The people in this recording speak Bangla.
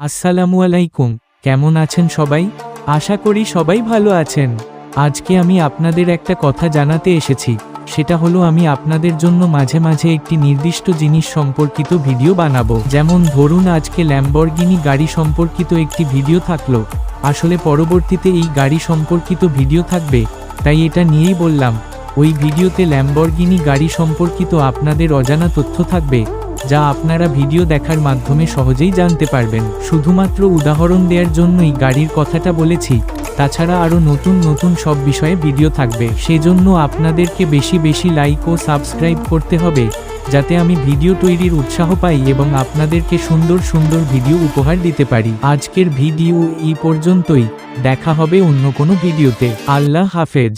আসসালামু আলাইকুম, কেমন আছেন সবাই? আশা করি সবাই ভালো আছেন। আজকে আমি আপনাদের একটা কথা জানাতে এসেছি, সেটা হলো আমি আপনাদের জন্য মাঝে মাঝে একটি নির্দিষ্ট জিনিস সম্পর্কিত ভিডিও বানাবো। যেমন ধরুন আজকে ল্যাম্বরগিনি গাড়ি সম্পর্কিত একটি ভিডিও থাকল। আসলে পরবর্তীতে এই গাড়ি সম্পর্কিত ভিডিও থাকবে, তাই এটা নিয়েই বললাম, ওই ভিডিওতে ল্যাম্বরগিনি গাড়ি সম্পর্কিত আপনাদের অজানা তথ্য থাকবে। যা আপনারা ভিডিও দেখার মাধ্যমে সহজেই জানতে পারবেন। শুধুমাত্র উদাহরণ দেওয়ার জন্যই গাড়ির কথাটা বলেছি। তাছাড়া আরও নতুন নতুন সব বিষয়ে ভিডিও থাকবে। সেজন্য আপনাদেরকে বেশি বেশি লাইক ও সাবস্ক্রাইব করতে হবে, যাতে আমি ভিডিও তৈরির উৎসাহ পাই এবং আপনাদেরকে সুন্দর সুন্দর ভিডিও উপহার দিতে পারি। আজকের ভিডিও এই পর্যন্তই। দেখা হবে অন্য কোনো ভিডিওতে। আল্লাহ হাফেজ।